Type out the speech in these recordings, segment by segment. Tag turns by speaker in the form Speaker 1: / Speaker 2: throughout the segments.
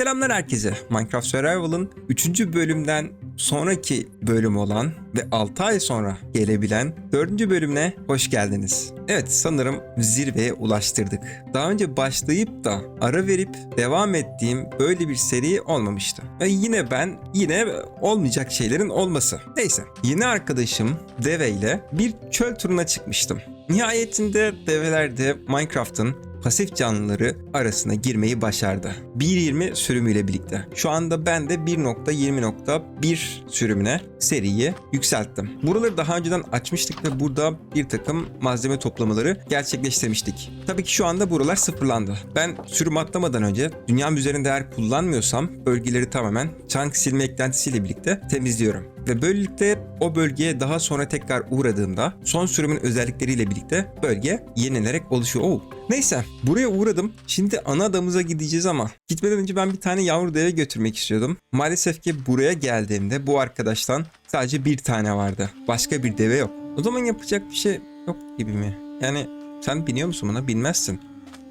Speaker 1: Selamlar herkese. Minecraft Survival'ın 3. bölümden sonraki bölüm olan ve 6 ay sonra gelebilen 4. bölümüne hoş geldiniz. Evet sanırım zirveye ulaştırdık. Daha önce başlayıp da ara verip devam ettiğim böyle bir seri olmamıştı. Ve yine ben yine olmayacak şeylerin olması. Neyse yeni arkadaşım Deve ile bir çöl turuna çıkmıştım. Nihayetinde develer de Minecraft'ın pasif canlıları arasına girmeyi başardı. 1.20 sürümüyle birlikte. Şu anda ben de 1.20.1 sürümüne seriyi yükselttim. Buraları daha önceden açmıştık ve burada bir takım malzeme toplamaları gerçekleştirmiştik. Tabii ki şu anda buralar sıfırlandı. Ben sürüm atlamadan önce dünyam üzerinde eğer kullanmıyorsam bölgeleri tamamen chunk silme eklentisiyle birlikte temizliyorum. Ve böylelikle o bölgeye daha sonra tekrar uğradığımda son sürümün özellikleriyle birlikte bölge yenilerek oluşuyor. Oo. Neyse buraya uğradım. Şimdi ana adamıza gideceğiz ama gitmeden önce ben bir tane yavru deve götürmek istiyordum. Maalesef ki buraya geldiğimde bu arkadaştan sadece bir tane vardı. Başka bir deve yok. O zaman yapacak bir şey yok gibi mi? Yani sen biniyor musun buna? Bilmezsin.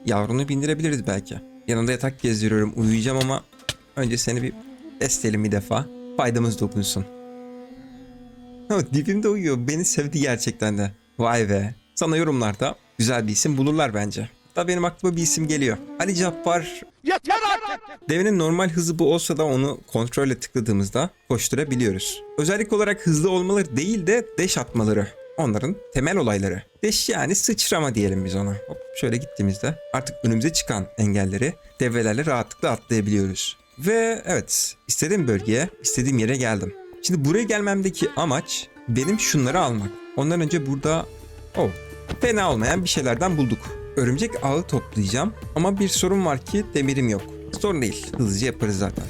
Speaker 1: Yavrunu bindirebiliriz belki. Yanında yatak gezdiriyorum uyuyacağım ama önce seni bir estelim bir defa. Faydamız dokunsun. Dibimde uyuyor. Beni sevdi gerçekten de. Vay be. Sana yorumlarda güzel bir isim bulurlar bence. Hatta benim aklıma bir isim geliyor. Ali Cappar.
Speaker 2: Yeter artık!
Speaker 1: Devenin normal hızı bu olsa da onu kontrolle tıkladığımızda koşturabiliyoruz. Özellik olarak hızlı olmaları değil de deş atmaları. Onların temel olayları. Deş yani sıçrama diyelim biz ona. Hop şöyle gittiğimizde artık önümüze çıkan engelleri develerle rahatlıkla atlayabiliyoruz. Ve evet istediğim bölgeye, istediğim yere geldim. Şimdi buraya gelmemdeki amaç benim şunları almak. Ondan önce burada oh, fena olmayan bir şeylerden bulduk. Örümcek ağı toplayacağım ama bir sorun var ki demirim yok. Sorun değil, hızlıca yaparız zaten.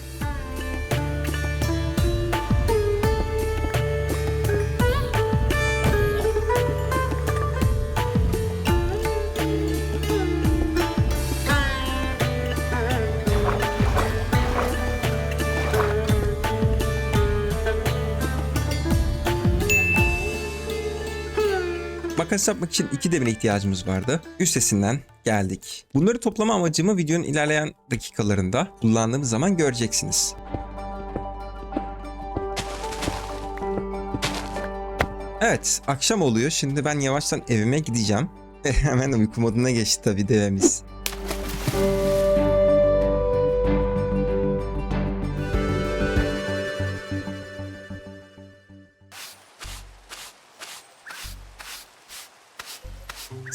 Speaker 1: Yapmak için iki demire ihtiyacımız vardı. Üstesinden geldik. Bunları toplama amacımı videonun ilerleyen dakikalarında kullandığımız zaman göreceksiniz. Evet, akşam oluyor. Şimdi ben yavaştan evime gideceğim. Hemen uyku moduna geçti tabii devemiz.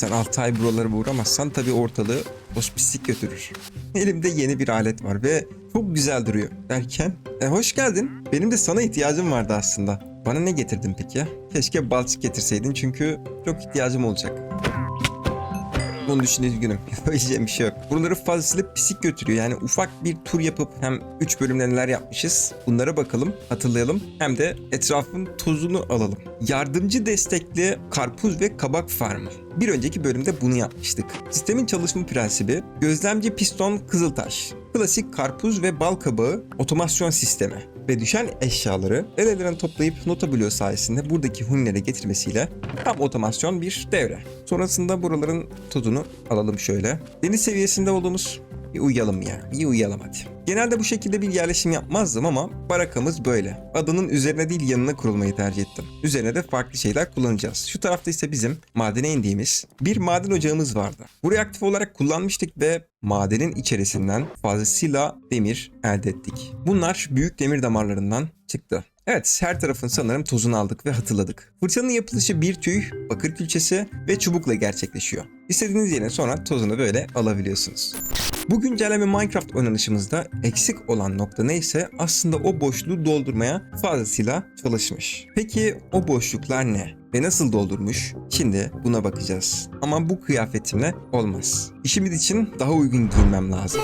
Speaker 1: Sen 6 ay buralara uğramazsan tabii ortalığı boş pislik götürür. Elimde yeni bir alet var ve çok güzel duruyor derken e, hoş geldin. Benim de sana ihtiyacım vardı aslında. Bana ne getirdin peki? Keşke balçık getirseydin çünkü çok ihtiyacım olacak. Bunu düşün üzgünüm. Yapabileceğim bir şey yok. Buraları fazlasıyla pisik götürüyor. Yani ufak bir tur yapıp hem 3 bölümde neler yapmışız bunlara bakalım, hatırlayalım. Hem de etrafın tozunu alalım. Yardımcı destekli karpuz ve kabak farmı. Bir önceki bölümde bunu yapmıştık. Sistemin çalışma prensibi gözlemci piston kızıltaş. Klasik karpuz ve bal kabağı otomasyon sistemi ve düşen eşyaları el elden toplayıp nota sayesinde buradaki hunilere getirmesiyle tam otomasyon bir devre. Sonrasında buraların tozunu alalım şöyle. Deniz seviyesinde olduğumuz bir uyuyalım ya. Bir uyuyalım hadi. Genelde bu şekilde bir yerleşim yapmazdım ama barakamız böyle. Adının üzerine değil yanına kurulmayı tercih ettim. Üzerine de farklı şeyler kullanacağız. Şu tarafta ise bizim madene indiğimiz bir maden ocağımız vardı. Burayı aktif olarak kullanmıştık ve madenin içerisinden fazlasıyla demir elde ettik. Bunlar büyük demir damarlarından çıktı. Evet her tarafın sanırım tozunu aldık ve hatırladık. Fırçanın yapılışı bir tüy, bakır külçesi ve çubukla gerçekleşiyor. İstediğiniz yerine sonra tozunu böyle alabiliyorsunuz. Bu güncelleme Minecraft oynanışımızda eksik olan nokta neyse aslında o boşluğu doldurmaya fazlasıyla çalışmış. Peki o boşluklar ne? Ve nasıl doldurmuş? Şimdi buna bakacağız. Ama bu kıyafetimle olmaz. İşimiz için daha uygun giyinmem lazım.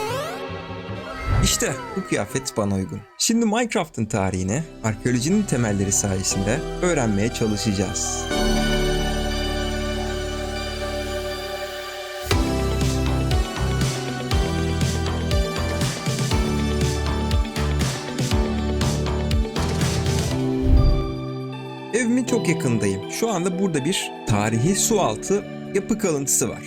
Speaker 1: İşte bu kıyafet bana uygun. Şimdi Minecraft'ın tarihini arkeolojinin temelleri sayesinde öğrenmeye çalışacağız. Evimin çok yakındayım. Şu anda burada bir tarihi su altı yapı kalıntısı var.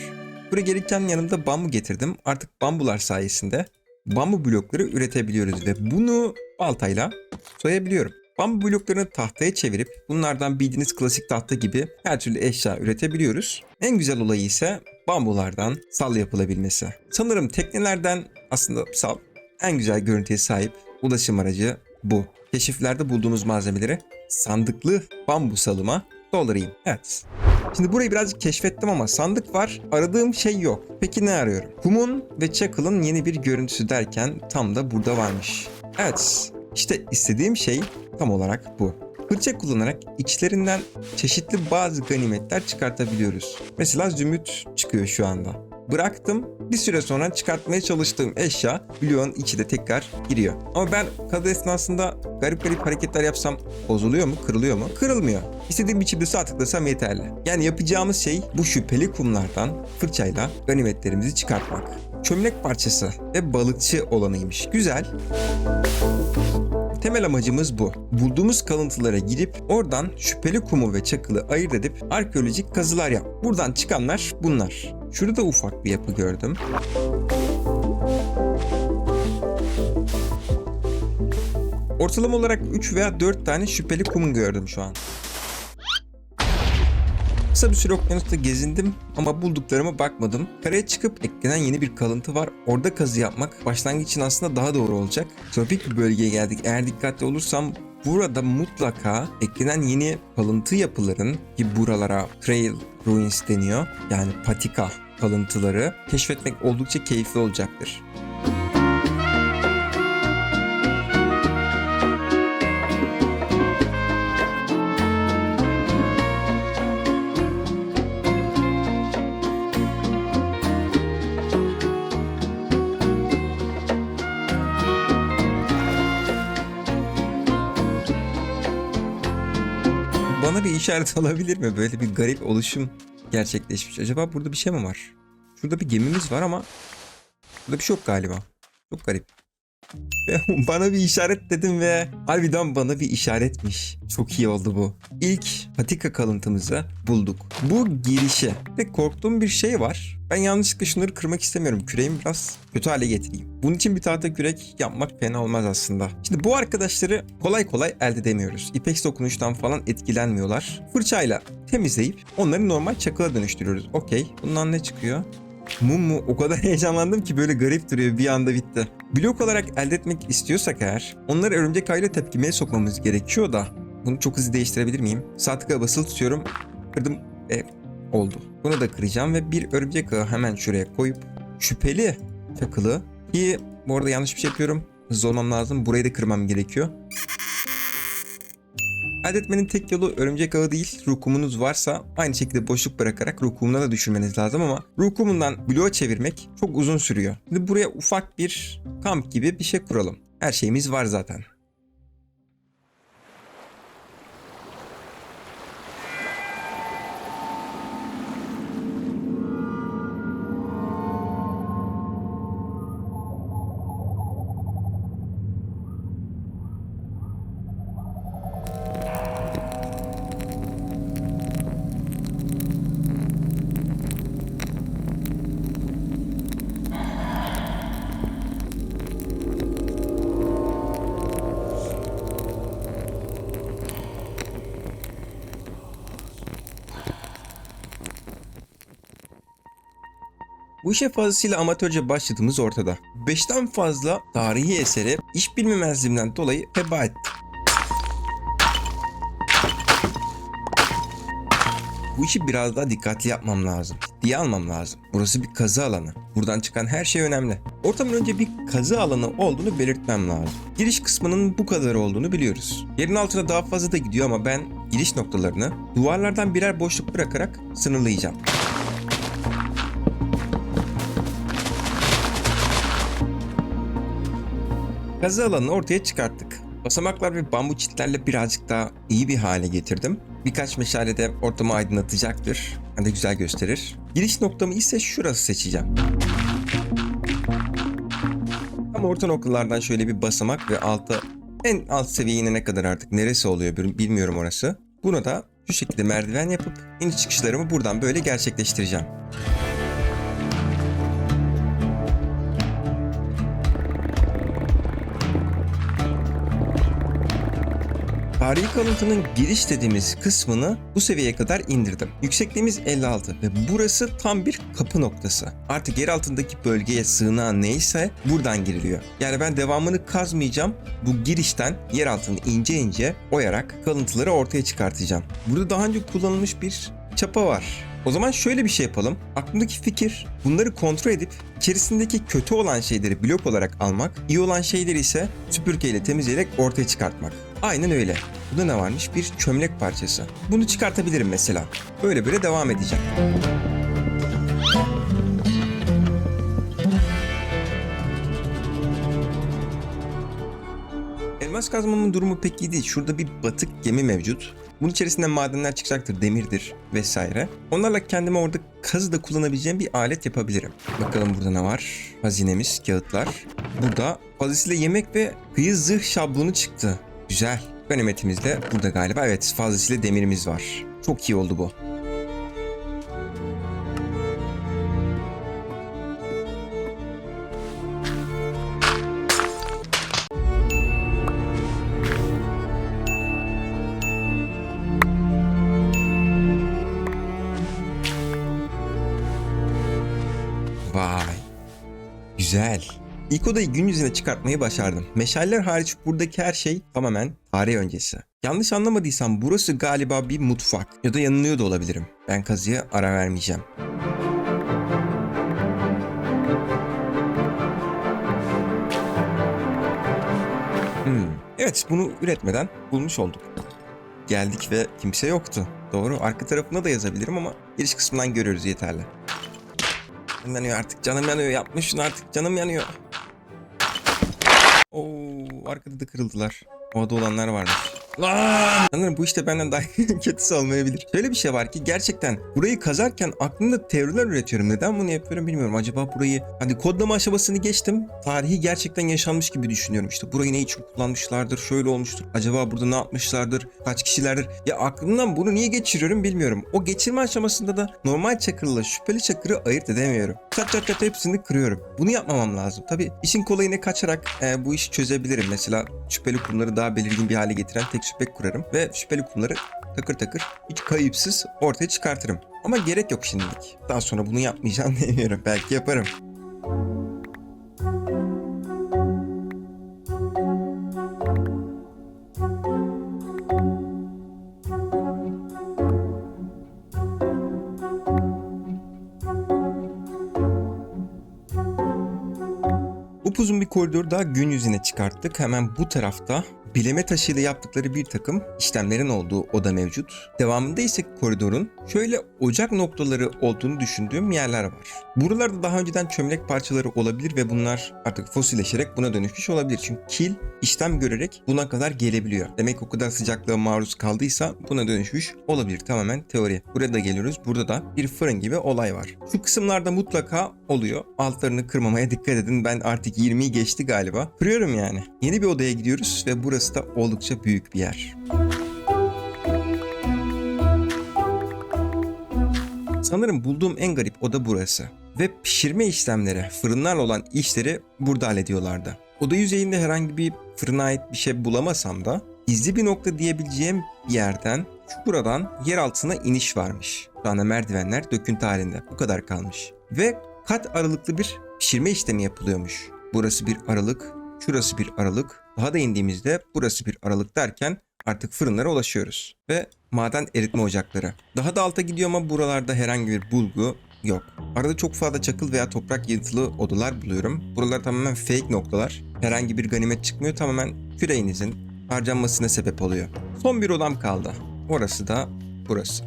Speaker 1: Buraya gelirken yanımda bambu getirdim. Artık bambular sayesinde bambu blokları üretebiliyoruz ve bunu baltayla soyabiliyorum. Bambu bloklarını tahtaya çevirip bunlardan bildiğiniz klasik tahta gibi her türlü eşya üretebiliyoruz. En güzel olayı ise bambulardan sal yapılabilmesi. Sanırım teknelerden aslında sal en güzel görüntüye sahip ulaşım aracı bu. Keşiflerde bulduğumuz malzemeleri sandıklı bambu salıma doldurayım. Evet. Şimdi burayı birazcık keşfettim ama sandık var. Aradığım şey yok. Peki ne arıyorum? Kumun ve Çakıl'ın yeni bir görüntüsü derken tam da burada varmış. Evet. İşte istediğim şey tam olarak bu. Fırça kullanarak içlerinden çeşitli bazı ganimetler çıkartabiliyoruz. Mesela zümrüt çıkıyor şu anda. Bıraktım. Bir süre sonra çıkartmaya çalıştığım eşya bloğun içi de tekrar giriyor. Ama ben kadı esnasında garip garip hareketler yapsam bozuluyor mu, kırılıyor mu? Kırılmıyor. İstediğim biçimde sağ tıklasam yeterli. Yani yapacağımız şey bu şüpheli kumlardan fırçayla ganimetlerimizi çıkartmak. Çömlek parçası ve balıkçı olanıymış. Güzel. Temel amacımız bu. Bulduğumuz kalıntılara girip oradan şüpheli kumu ve çakılı ayırt edip arkeolojik kazılar yap. Buradan çıkanlar bunlar. Şurada da ufak bir yapı gördüm. Ortalama olarak 3 veya 4 tane şüpheli kum gördüm şu an. Kısa bir süre okyanusta gezindim ama bulduklarıma bakmadım. Karaya çıkıp eklenen yeni bir kalıntı var. Orada kazı yapmak başlangıç için aslında daha doğru olacak. Tropik bir bölgeye geldik. Eğer dikkatli olursam burada mutlaka eklenen yeni kalıntı yapıların ki buralara trail ruins deniyor. Yani patika kalıntıları keşfetmek oldukça keyifli olacaktır. Bana bir işaret olabilir mi? Böyle bir garip oluşum gerçekleşmiş. Acaba burada bir şey mi var? Şurada bir gemimiz var ama burada bir şey yok galiba. Çok garip. Bana bir işaret dedim ve harbiden bana bir işaretmiş. Çok iyi oldu bu. İlk patika kalıntımızı bulduk. Bu girişe. Ve korktuğum bir şey var. Ben yanlışlıkla şunları kırmak istemiyorum. Küreğimi biraz kötü hale getireyim. Bunun için bir tahta kürek yapmak fena olmaz aslında. Şimdi bu arkadaşları kolay kolay elde edemiyoruz. İpex dokunuştan falan etkilenmiyorlar. Fırçayla temizleyip onları normal çakıla dönüştürüyoruz. Okey. Bundan ne çıkıyor? Mum mu? O kadar heyecanlandım ki böyle garip duruyor bir anda bitti. Blok olarak elde etmek istiyorsak eğer onları örümcek ağıyla tepkimeye sokmamız gerekiyor da bunu çok hızlı değiştirebilir miyim? Sağ tıka basılı tutuyorum. Kırdım ve oldu. Bunu da kıracağım ve bir örümcek ağı hemen şuraya koyup şüpheli takılı ki bu arada yanlış bir şey yapıyorum. Hızlı olmam lazım. Burayı da kırmam gerekiyor. Elde etmenin tek yolu örümcek ağı değil. Rukumunuz varsa aynı şekilde boşluk bırakarak rukumuna da düşürmeniz lazım ama rukumundan bloğa çevirmek çok uzun sürüyor. Şimdi buraya ufak bir kamp gibi bir şey kuralım. Her şeyimiz var zaten. Bu işe fazlasıyla amatörce başladığımız ortada. Beşten fazla tarihi eseri iş bilmemezliğimden dolayı heba ettim. Bu işi biraz daha dikkatli yapmam lazım. Ciddiye almam lazım. Burası bir kazı alanı. Buradan çıkan her şey önemli. Ortamın önce bir kazı alanı olduğunu belirtmem lazım. Giriş kısmının bu kadar olduğunu biliyoruz. Yerin altına daha fazla da gidiyor ama ben giriş noktalarını duvarlardan birer boşluk bırakarak sınırlayacağım. Kazı alanını ortaya çıkarttık. Basamaklar ve bambu çitlerle birazcık daha iyi bir hale getirdim. Birkaç meşale de ortamı aydınlatacaktır. Hem de güzel gösterir. Giriş noktamı ise şurası seçeceğim. Ama orta noktalardan şöyle bir basamak ve alta en alt seviyeye inene kadar artık neresi oluyor bilmiyorum orası. Bunu da şu şekilde merdiven yapıp iniş çıkışlarımı buradan böyle gerçekleştireceğim. Tarihi kalıntının giriş dediğimiz kısmını bu seviyeye kadar indirdim. Yüksekliğimiz 56 ve burası tam bir kapı noktası. Artık yer altındaki bölgeye sığınağı neyse buradan giriliyor. Yani ben devamını kazmayacağım. Bu girişten yer altını ince ince oyarak kalıntıları ortaya çıkartacağım. Burada daha önce kullanılmış bir çapa var. O zaman şöyle bir şey yapalım. Aklımdaki fikir bunları kontrol edip içerisindeki kötü olan şeyleri blok olarak almak, iyi olan şeyleri ise süpürgeyle temizleyerek ortaya çıkartmak. Aynen öyle. Burada ne varmış? Bir çömlek parçası. Bunu çıkartabilirim mesela. Böyle böyle devam edeceğim. Elmas kazmamın durumu pek iyi değil. Şurada bir batık gemi mevcut. Bunun içerisinde madenler çıkacaktır, demirdir vesaire. Onlarla kendime orada kazı da kullanabileceğim bir alet yapabilirim. Bakalım burada ne var? Hazinemiz, kağıtlar. Burada fazlasıyla yemek ve kıyı zırh şablonu çıktı. Güzel. Ganimetimiz de burada galiba. Evet fazlasıyla demirimiz var. Çok iyi oldu bu. İlk odayı gün yüzüne çıkartmayı başardım. Meşaller hariç buradaki her şey tamamen tarih öncesi. Yanlış anlamadıysam burası galiba bir mutfak. Ya da yanılıyor da olabilirim. Ben kazıya ara vermeyeceğim. Hmm. Evet bunu üretmeden bulmuş olduk. Geldik ve kimse yoktu. Doğru arka tarafına da yazabilirim ama giriş kısmından görüyoruz yeterli. Canım yanıyor artık. Canım yanıyor. Yapma şunu artık. Canım yanıyor. Arkada da kırıldılar. Orada olanlar varmış. Lan! Sanırım bu işte benden daha kötüsü olmayabilir. Şöyle bir şey var ki gerçekten burayı kazarken aklımda teoriler üretiyorum. Neden bunu yapıyorum bilmiyorum. Acaba burayı hadi kodlama aşamasını geçtim. Tarihi gerçekten yaşanmış gibi düşünüyorum. İşte burayı ne için kullanmışlardır, şöyle olmuştur. Acaba burada ne yapmışlardır, kaç kişilerdir. Ya aklımdan bunu niye geçiriyorum bilmiyorum. O geçirme aşamasında da normal çakırla şüpheli çakırı ayırt edemiyorum. Çat çat çat hepsini kırıyorum. Bunu yapmamam lazım. Tabii işin kolayına kaçarak e, bu işi çözebilirim. Mesela şüpheli kumları daha belirgin bir hale getiren tek şüphek kurarım ve şüpheli kumları takır takır hiç kayıpsız ortaya çıkartırım. Ama gerek yok şimdilik. Daha sonra bunu yapmayacağım demiyorum. Belki yaparım. Upuzun bir koridor daha gün yüzüne çıkarttık. Hemen bu tarafta bileme taşıyla yaptıkları bir takım işlemlerin olduğu oda mevcut. Devamında ise koridorun şöyle ocak noktaları olduğunu düşündüğüm yerler var. Buralarda daha önceden çömlek parçaları olabilir ve bunlar artık fosilleşerek buna dönüşmüş olabilir. Çünkü kil işlem görerek buna kadar gelebiliyor. Demek o kadar sıcaklığa maruz kaldıysa buna dönüşmüş olabilir. Tamamen teori. Buraya da geliyoruz. Burada da bir fırın gibi olay var. Şu kısımlarda mutlaka oluyor. Altlarını kırmamaya dikkat edin. Ben artık 20'yi geçti galiba. Kırıyorum yani. Yeni bir odaya gidiyoruz ve burası da oldukça büyük bir yer. Sanırım bulduğum en garip oda burası. Ve pişirme işlemleri, fırınlarla olan işleri burada hallediyorlardı. Oda yüzeyinde herhangi bir fırına ait bir şey bulamasam da gizli bir nokta diyebileceğim bir yerden buradan yer altına iniş varmış. Şu anda merdivenler döküntü halinde. Bu kadar kalmış. Ve kat aralıklı bir pişirme işlemi yapılıyormuş. Burası bir aralık, şurası bir aralık. Daha da indiğimizde burası bir aralık derken artık fırınlara ulaşıyoruz. Ve maden eritme ocakları. Daha da alta gidiyor ama buralarda herhangi bir bulgu yok. Arada çok fazla çakıl veya toprak yırtılı odalar buluyorum. Buralar tamamen fake noktalar. Herhangi bir ganimet çıkmıyor. Tamamen küreğinizin harcanmasına sebep oluyor. Son bir odam kaldı. Orası da burası.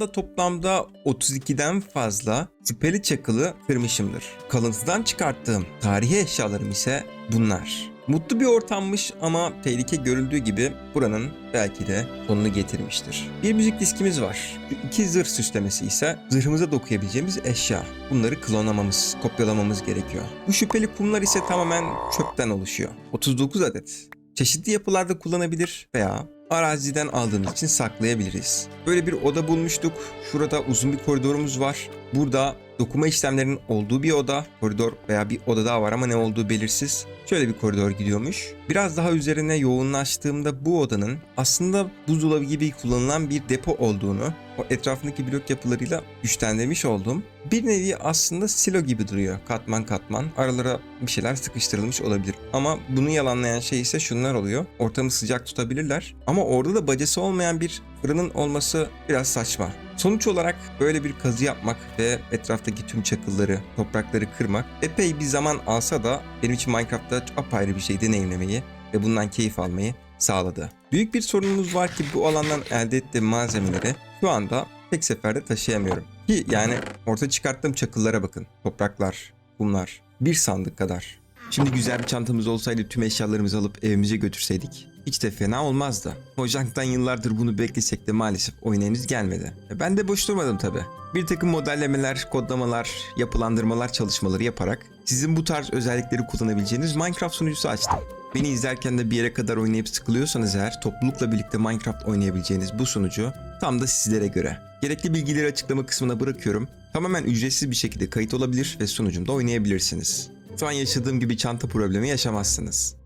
Speaker 1: Bu alanda toplamda 32'den fazla şüpheli çakılı kırmışımdır. Kalıntıdan çıkarttığım tarihi eşyalarım ise bunlar. Mutlu bir ortammış ama tehlike görüldüğü gibi buranın belki de sonunu getirmiştir. Bir müzik diskimiz var. İki zırh süslemesi ise zırhımıza dokuyabileceğimiz eşya. Bunları klonlamamız, kopyalamamız gerekiyor. Bu şüpheli kumlar ise tamamen çöpten oluşuyor. 39 adet. Çeşitli yapılarda kullanabilir veya araziden aldığımız için saklayabiliriz. Böyle bir oda bulmuştuk. Şurada uzun bir koridorumuz var. Burada dokuma işlemlerinin olduğu bir oda, koridor veya bir oda daha var ama ne olduğu belirsiz. Şöyle bir koridor gidiyormuş. Biraz daha üzerine yoğunlaştığımda bu odanın aslında buzdolabı gibi kullanılan bir depo olduğunu, etrafındaki blok yapılarıyla güçlendirmiş oldum. Bir nevi aslında silo gibi duruyor. Katman katman. Aralara bir şeyler sıkıştırılmış olabilir. Ama bunu yalanlayan şey ise şunlar oluyor. Ortamı sıcak tutabilirler. Ama orada da bacası olmayan bir fırının olması biraz saçma. Sonuç olarak böyle bir kazı yapmak ve etraftaki tüm çakılları, toprakları kırmak epey bir zaman alsa da benim için Minecraft'ta apayrı bir şey deneyimlemeyi ve bundan keyif almayı sağladı. Büyük bir sorunumuz var ki bu alandan elde ettiğim malzemeleri şu anda tek seferde taşıyamıyorum. Ki yani orta çıkarttığım çakıllara bakın. Topraklar, kumlar. Bir sandık kadar. Şimdi güzel bir çantamız olsaydı tüm eşyalarımızı alıp evimize götürseydik. Hiç de fena olmazdı. Mojang'dan yıllardır bunu beklesek de maalesef oyun henüz gelmedi. E Ben de boş durmadım tabi. Bir takım modellemeler, kodlamalar, yapılandırmalar çalışmaları yaparak sizin bu tarz özellikleri kullanabileceğiniz Minecraft sunucusu açtım. Beni izlerken de bir yere kadar oynayıp sıkılıyorsanız eğer toplulukla birlikte Minecraft oynayabileceğiniz bu sunucu tam da sizlere göre. Gerekli bilgileri açıklama kısmına bırakıyorum. Tamamen ücretsiz bir şekilde kayıt olabilir ve sunucumda oynayabilirsiniz. Şu an yaşadığım gibi çanta problemi yaşamazsınız.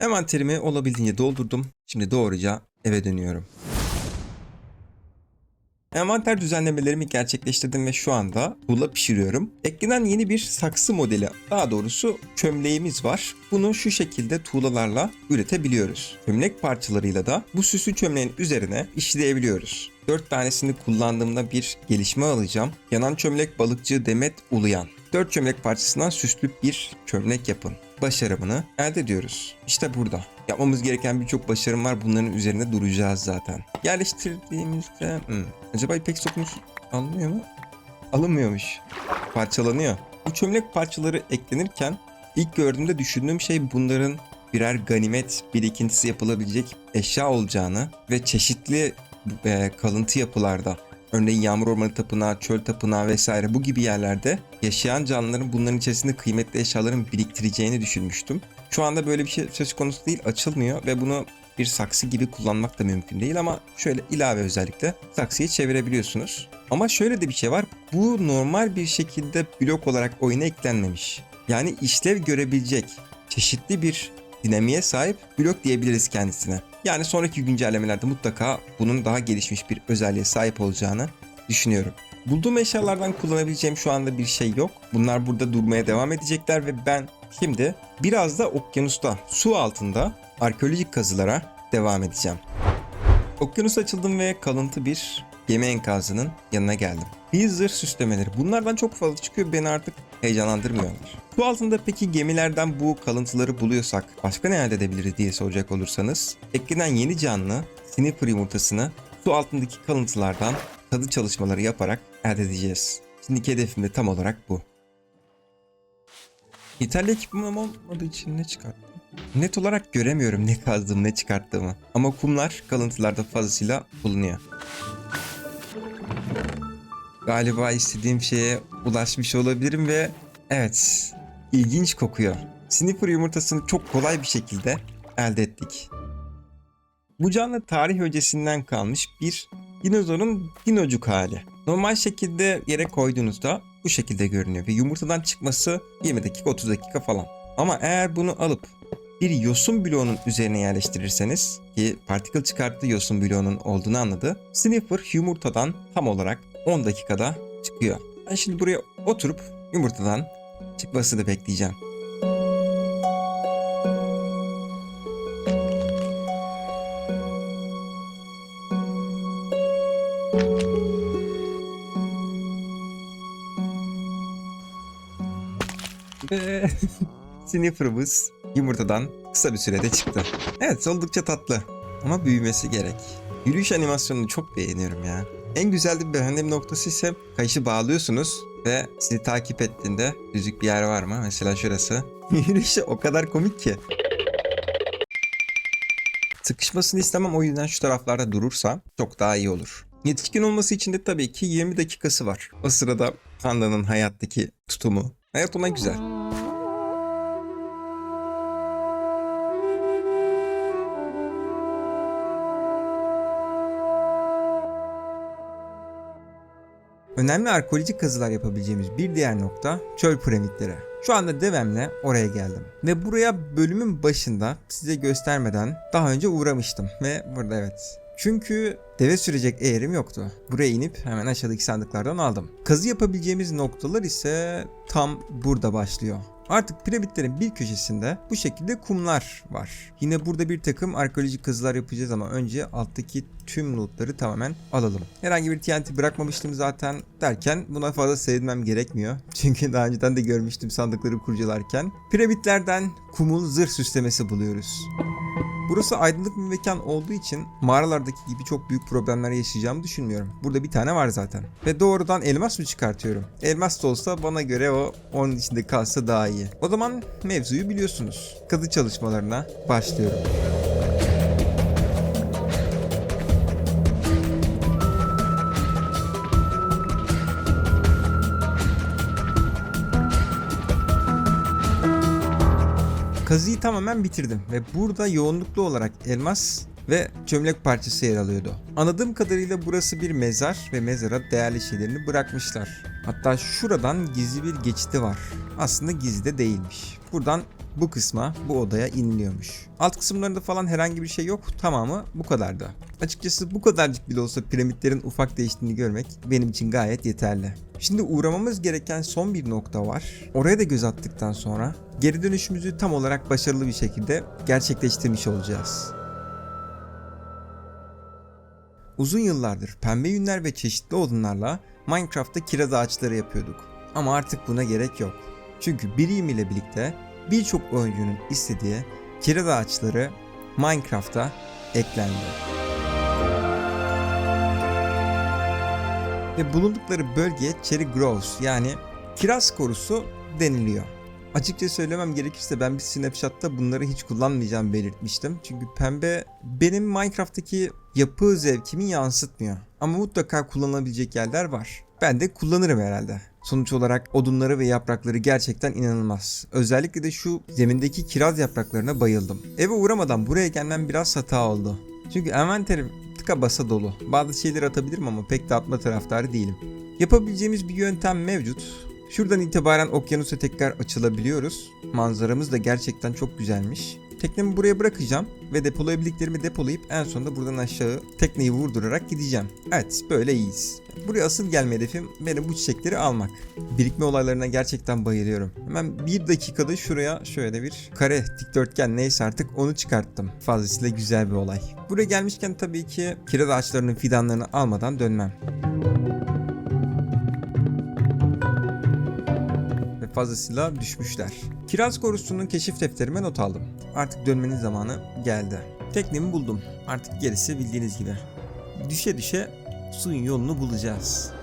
Speaker 1: Envanterimi olabildiğince doldurdum. Şimdi doğruca eve dönüyorum. Envanter düzenlemelerimi gerçekleştirdim ve şu anda tuğla pişiriyorum. Eklenen yeni bir saksı modeli, daha doğrusu çömleğimiz var. Bunu şu şekilde tuğlalarla üretebiliyoruz. Çömlek parçalarıyla da bu süslü çömleğin üzerine işleyebiliyoruz. 4 tanesini kullandığımda bir gelişme alacağım. Yanan çömlek balıkçı Demet Uluyan. 4 çömlek parçasından süslü bir çömlek yapın. Başarımını elde ediyoruz. İşte burada. Yapmamız gereken birçok başarım var. Bunların üzerinde duracağız zaten. Yerleştirdiğimizde... Hmm, acaba ipek sokunuz alınıyor mu? Alınmıyormuş. Parçalanıyor. Bu çömlek parçaları eklenirken ilk gördüğümde düşündüğüm şey bunların birer ganimet birikintisi yapılabilecek eşya olacağını ve çeşitli e, kalıntı yapılarda örneğin yağmur ormanı tapınağı, çöl tapınağı vesaire bu gibi yerlerde yaşayan canlıların bunların içerisinde kıymetli eşyaların biriktireceğini düşünmüştüm. Şu anda böyle bir şey söz konusu değil açılmıyor ve bunu bir saksı gibi kullanmak da mümkün değil ama şöyle ilave özellikle saksıyı çevirebiliyorsunuz. Ama şöyle de bir şey var. Bu normal bir şekilde blok olarak oyuna eklenmemiş. Yani işlev görebilecek çeşitli bir dinamiğe sahip blok diyebiliriz kendisine. Yani sonraki güncellemelerde mutlaka bunun daha gelişmiş bir özelliğe sahip olacağını düşünüyorum. Bulduğum eşyalardan kullanabileceğim şu anda bir şey yok. Bunlar burada durmaya devam edecekler ve ben şimdi biraz da okyanusta, su altında arkeolojik kazılara devam edeceğim. Okyanus açıldım ve kalıntı bir gemi enkazının yanına geldim. Bir zırh süslemeleri. Bunlardan çok fazla çıkıyor beni artık heyecanlandırmıyorlar. Su altında peki gemilerden bu kalıntıları buluyorsak başka ne elde edebiliriz diye soracak olursanız eklenen yeni canlı sniffer yumurtasını su altındaki kalıntılardan tadı çalışmaları yaparak elde edeceğiz. Şimdiki hedefim de tam olarak bu. Yeterli ekipmanım olmadığı için ne çıkarttım? Net olarak göremiyorum ne kazdığımı ne çıkarttığımı. Ama kumlar kalıntılarda fazlasıyla bulunuyor. Galiba istediğim şeye ulaşmış olabilirim ve evet ilginç kokuyor. Sniffer yumurtasını çok kolay bir şekilde elde ettik. Bu canlı tarih öncesinden kalmış bir dinozorun dinocuk hali. Normal şekilde yere koyduğunuzda bu şekilde görünüyor ve yumurtadan çıkması 20 dakika 30 dakika falan. Ama eğer bunu alıp bir yosun bloğunun üzerine yerleştirirseniz ki particle çıkarttığı yosun bloğunun olduğunu anladı. Sniffer yumurtadan tam olarak 10 dakikada çıkıyor. Ben şimdi buraya oturup yumurtadan çıkmasını bekleyeceğim. Ve Sniffer'ımız yumurtadan kısa bir sürede çıktı. Evet oldukça tatlı ama büyümesi gerek. Yürüyüş animasyonunu çok beğeniyorum ya. En güzel de beğendiğim noktası ise kayışı bağlıyorsunuz ve sizi takip ettiğinde düzlük bir yer var mı? Mesela şurası. Yürüyüşü o kadar komik ki. Sıkışmasını istemem o yüzden şu taraflarda durursa çok daha iyi olur. Yetişkin olması için de tabii ki 20 dakikası var. O sırada pandanın hayattaki tutumu. Hayat ona güzel. Önemli arkeolojik kazılar yapabileceğimiz bir diğer nokta çöl piramitleri. Şu anda devemle oraya geldim. Ve buraya bölümün başında size göstermeden daha önce uğramıştım. Ve burada evet. Çünkü deve sürecek eğerim yoktu. Buraya inip hemen aşağıdaki sandıklardan aldım. Kazı yapabileceğimiz noktalar ise tam burada başlıyor. Artık piramitlerin bir köşesinde bu şekilde kumlar var. Yine burada bir takım arkeolojik kazılar yapacağız ama önce alttaki tüm lootları tamamen alalım. Herhangi bir TNT bırakmamıştım zaten derken buna fazla sevinmem gerekmiyor. Çünkü daha önceden de görmüştüm sandıkları kurcalarken. Piramitlerden kumul zırh süslemesi buluyoruz. Burası aydınlık bir mekan olduğu için mağaralardaki gibi çok büyük problemler yaşayacağımı düşünmüyorum. Burada bir tane var zaten. Ve doğrudan elmas mı çıkartıyorum? Elmas da olsa bana göre o onun içinde kalsa daha iyi. O zaman mevzuyu biliyorsunuz. Kazı çalışmalarına başlıyorum. Kazıyı tamamen bitirdim ve burada yoğunluklu olarak elmas ve çömlek parçası yer alıyordu. Anladığım kadarıyla burası bir mezar ve mezara değerli şeylerini bırakmışlar. Hatta şuradan gizli bir geçidi var. Aslında gizli de değilmiş. Buradan bu kısma, bu odaya iniliyormuş. Alt kısımlarında falan herhangi bir şey yok. Tamamı bu kadardı. Açıkçası bu kadarcık bile olsa piramitlerin ufak değiştiğini görmek benim için gayet yeterli. Şimdi uğramamız gereken son bir nokta var. Oraya da göz attıktan sonra geri dönüşümüzü tam olarak başarılı bir şekilde gerçekleştirmiş olacağız. Uzun yıllardır pembe yünler ve çeşitli odunlarla Minecraft'ta kiraz ağaçları yapıyorduk. Ama artık buna gerek yok. Çünkü Birim ile birlikte birçok oyuncunun istediği kiraz ağaçları Minecraft'a eklendi. Ve bulundukları bölgeye Cherry Groves yani kiraz korusu deniliyor. Açıkça söylemem gerekirse ben bir Snapchat'ta bunları hiç kullanmayacağımı belirtmiştim. Çünkü pembe benim Minecraft'taki yapı zevkimi yansıtmıyor. Ama mutlaka kullanılabilecek yerler var. Ben de kullanırım herhalde. Sonuç olarak odunları ve yaprakları gerçekten inanılmaz. Özellikle de şu zemindeki kiraz yapraklarına bayıldım. Eve uğramadan buraya gelmem biraz hata oldu. Çünkü envanterim tıka basa dolu. Bazı şeyleri atabilirim ama pek de atma taraftarı değilim. Yapabileceğimiz bir yöntem mevcut. Şuradan itibaren okyanusa tekrar açılabiliyoruz. Manzaramız da gerçekten çok güzelmiş. Teknemi buraya bırakacağım ve depolayabildiklerimi depolayıp en sonunda buradan aşağı tekneyi vurdurarak gideceğim. Evet böyle iyiyiz. Buraya asıl gelme hedefim benim bu çiçekleri almak. Birikme olaylarına gerçekten bayılıyorum. Hemen bir dakikada şuraya şöyle bir kare dikdörtgen neyse artık onu çıkarttım. Fazlasıyla güzel bir olay. Buraya gelmişken tabii ki kiraz ağaçlarının fidanlarını almadan dönmem. ve fazlasıyla düşmüşler. Kiraz korusunun keşif defterime not aldım. Artık dönmenin zamanı geldi. Teknemi buldum. Artık gerisi bildiğiniz gibi. Düşe düşe suyun yolunu bulacağız.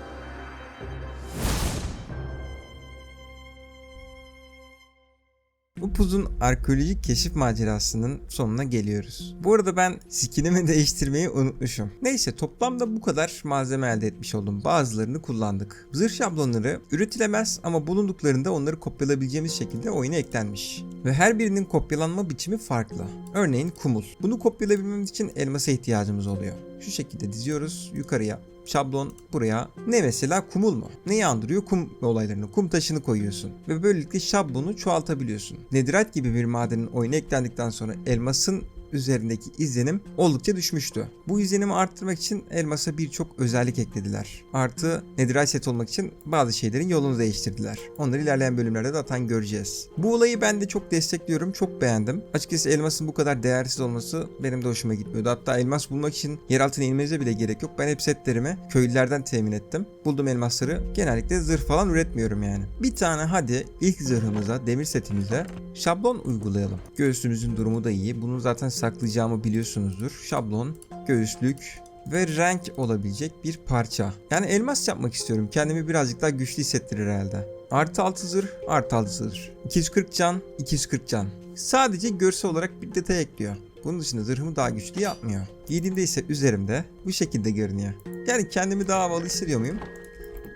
Speaker 1: Upuzun arkeolojik keşif macerasının sonuna geliyoruz. Bu arada ben skinimi değiştirmeyi unutmuşum. Neyse toplamda bu kadar malzeme elde etmiş oldum. Bazılarını kullandık. Zırh şablonları üretilemez ama bulunduklarında onları kopyalayabileceğimiz şekilde oyuna eklenmiş. Ve her birinin kopyalanma biçimi farklı. Örneğin kumul. Bunu kopyalayabilmemiz için elmasa ihtiyacımız oluyor. Şu şekilde diziyoruz yukarıya şablon buraya ne mesela kumul mu? Neyi andırıyor? Kum olaylarını, kum taşını koyuyorsun. Ve böylelikle şablonu çoğaltabiliyorsun. Nedirat gibi bir madenin oyuna eklendikten sonra elmasın üzerindeki izlenim oldukça düşmüştü. Bu izlenimi arttırmak için elmasa birçok özellik eklediler. Artı nedirat set olmak için bazı şeylerin yolunu değiştirdiler. Onları ilerleyen bölümlerde zaten göreceğiz. Bu olayı ben de çok destekliyorum, çok beğendim. Açıkçası elmasın bu kadar değersiz olması benim de hoşuma gitmiyordu. Hatta elmas bulmak için yer altına inmenize bile gerek yok. Ben hep setlerimi köylülerden temin ettim. Bulduğum elmasları genellikle zırh falan üretmiyorum yani. Bir tane hadi ilk zırhımıza, demir setimize şablon uygulayalım. Göğsümüzün durumu da iyi. Bunu zaten saklayacağımı biliyorsunuzdur. Şablon, göğüslük, ve renk olabilecek bir parça. Yani elmas yapmak istiyorum. Kendimi birazcık daha güçlü hissettirir herhalde. Artı 6 zırh, artı 6 zırh. 240 can, 240 can. Sadece görsel olarak bir detay ekliyor. Bunun dışında zırhımı daha güçlü yapmıyor. Giydiğimde ise üzerimde bu şekilde görünüyor. Yani kendimi daha havalı hissediyor muyum?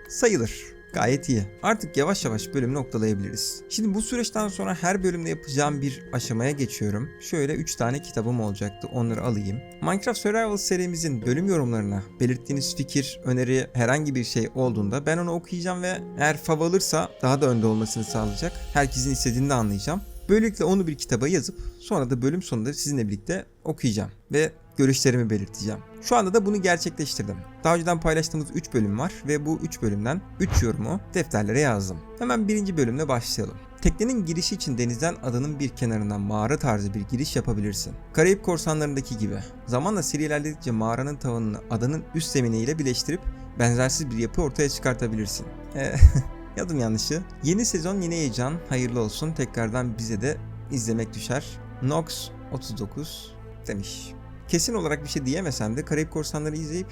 Speaker 1: Sayılır. Gayet iyi. Artık yavaş yavaş bölümü noktalayabiliriz. Şimdi bu süreçten sonra her bölümde yapacağım bir aşamaya geçiyorum. Şöyle 3 tane kitabım olacaktı. Onları alayım. Minecraft Survival serimizin bölüm yorumlarına belirttiğiniz fikir, öneri, herhangi bir şey olduğunda ben onu okuyacağım ve eğer fav alırsa daha da önde olmasını sağlayacak. Herkesin istediğini de anlayacağım. Böylelikle onu bir kitaba yazıp sonra da bölüm sonunda sizinle birlikte okuyacağım ve görüşlerimi belirteceğim. Şu anda da bunu gerçekleştirdim. Daha önceden paylaştığımız 3 bölüm var ve bu 3 bölümden 3 yorumu defterlere yazdım. Hemen birinci bölümle başlayalım. Teknenin girişi için denizden adanın bir kenarından mağara tarzı bir giriş yapabilirsin. Karayip korsanlarındaki gibi. Zamanla seri ilerledikçe mağaranın tavanını adanın üst zeminiyle birleştirip benzersiz bir yapı ortaya çıkartabilirsin. Ee, Yadım yanlışı. Yeni sezon yeni heyecan. Hayırlı olsun. Tekrardan bize de izlemek düşer. Nox 39 demiş. Kesin olarak bir şey diyemesem de Karayip Korsanları izleyip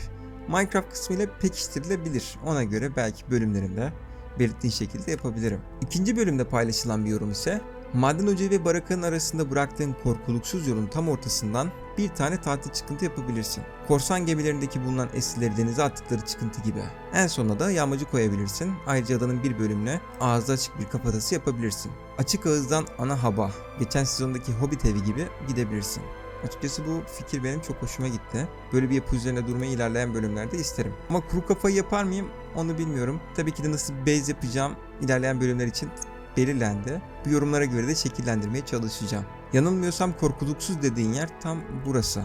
Speaker 1: Minecraft kısmıyla pekiştirilebilir. Ona göre belki bölümlerinde belirttiğin şekilde yapabilirim. İkinci bölümde paylaşılan bir yorum ise Maden Ocağı ve Baraka'nın arasında bıraktığın korkuluksuz yolun tam ortasından bir tane tatil çıkıntı yapabilirsin. Korsan gemilerindeki bulunan esirleri denize attıkları çıkıntı gibi. En sonuna da yağmacı koyabilirsin. Ayrıca adanın bir bölümüne ağzı açık bir kafatası yapabilirsin. Açık ağızdan ana haba, geçen sezondaki Hobbit evi gibi gidebilirsin. Açıkçası bu fikir benim çok hoşuma gitti. Böyle bir yapı üzerine durmayı ilerleyen bölümlerde isterim. Ama kuru kafayı yapar mıyım onu bilmiyorum. Tabii ki de nasıl base yapacağım ilerleyen bölümler için belirlendi. Bu yorumlara göre de şekillendirmeye çalışacağım. Yanılmıyorsam korkuluksuz dediğin yer tam burası.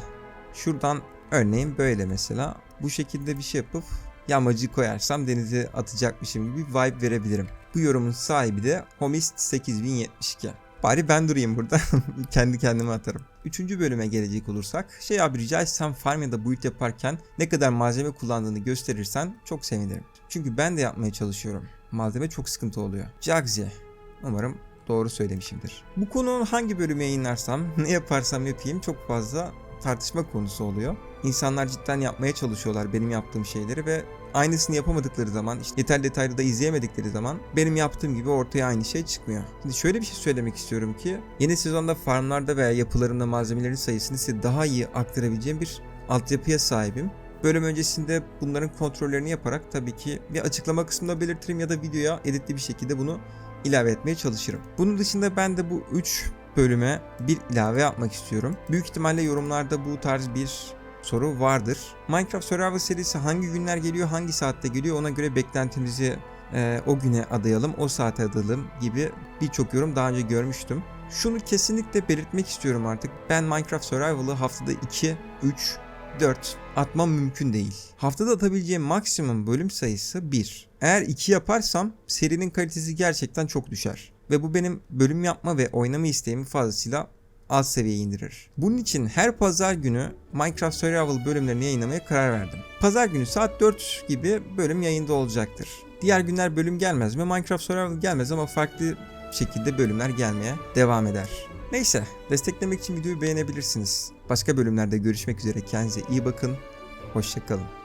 Speaker 1: Şuradan örneğin böyle mesela. Bu şekilde bir şey yapıp yamacı koyarsam denize atacakmışım gibi bir vibe verebilirim. Bu yorumun sahibi de Homist 8072. Bari ben durayım burada. Kendi kendime atarım. Üçüncü bölüme gelecek olursak. Şey abi rica etsem farm ya da build yaparken ne kadar malzeme kullandığını gösterirsen çok sevinirim. Çünkü ben de yapmaya çalışıyorum. Malzeme çok sıkıntı oluyor. Jagzi. Umarım doğru söylemişimdir. Bu konu hangi bölüme yayınlarsam, ne yaparsam yapayım çok fazla tartışma konusu oluyor. İnsanlar cidden yapmaya çalışıyorlar benim yaptığım şeyleri ve aynısını yapamadıkları zaman, işte yeterli detaylı da izleyemedikleri zaman benim yaptığım gibi ortaya aynı şey çıkmıyor. Şimdi şöyle bir şey söylemek istiyorum ki yeni sezonda farmlarda veya yapılarımda malzemelerin sayısını size daha iyi aktarabileceğim bir altyapıya sahibim. Bölüm öncesinde bunların kontrollerini yaparak tabii ki bir açıklama kısmında belirtirim ya da videoya editli bir şekilde bunu ilave etmeye çalışırım. Bunun dışında ben de bu 3 bölüme bir ilave yapmak istiyorum. Büyük ihtimalle yorumlarda bu tarz bir soru vardır. Minecraft Survival serisi hangi günler geliyor, hangi saatte geliyor ona göre beklentimizi e, o güne adayalım, o saate adayalım gibi birçok yorum daha önce görmüştüm. Şunu kesinlikle belirtmek istiyorum artık. Ben Minecraft Survival'ı haftada 2, 3, 4 atmam mümkün değil. Haftada atabileceğim maksimum bölüm sayısı 1. Eğer 2 yaparsam serinin kalitesi gerçekten çok düşer. Ve bu benim bölüm yapma ve oynama isteğimi fazlasıyla alt seviyeye indirir. Bunun için her pazar günü Minecraft Survival bölümlerini yayınlamaya karar verdim. Pazar günü saat 4 gibi bölüm yayında olacaktır. Diğer günler bölüm gelmez mi? Minecraft Survival gelmez ama farklı şekilde bölümler gelmeye devam eder. Neyse, desteklemek için videoyu beğenebilirsiniz. Başka bölümlerde görüşmek üzere. Kendinize iyi bakın. Hoşçakalın.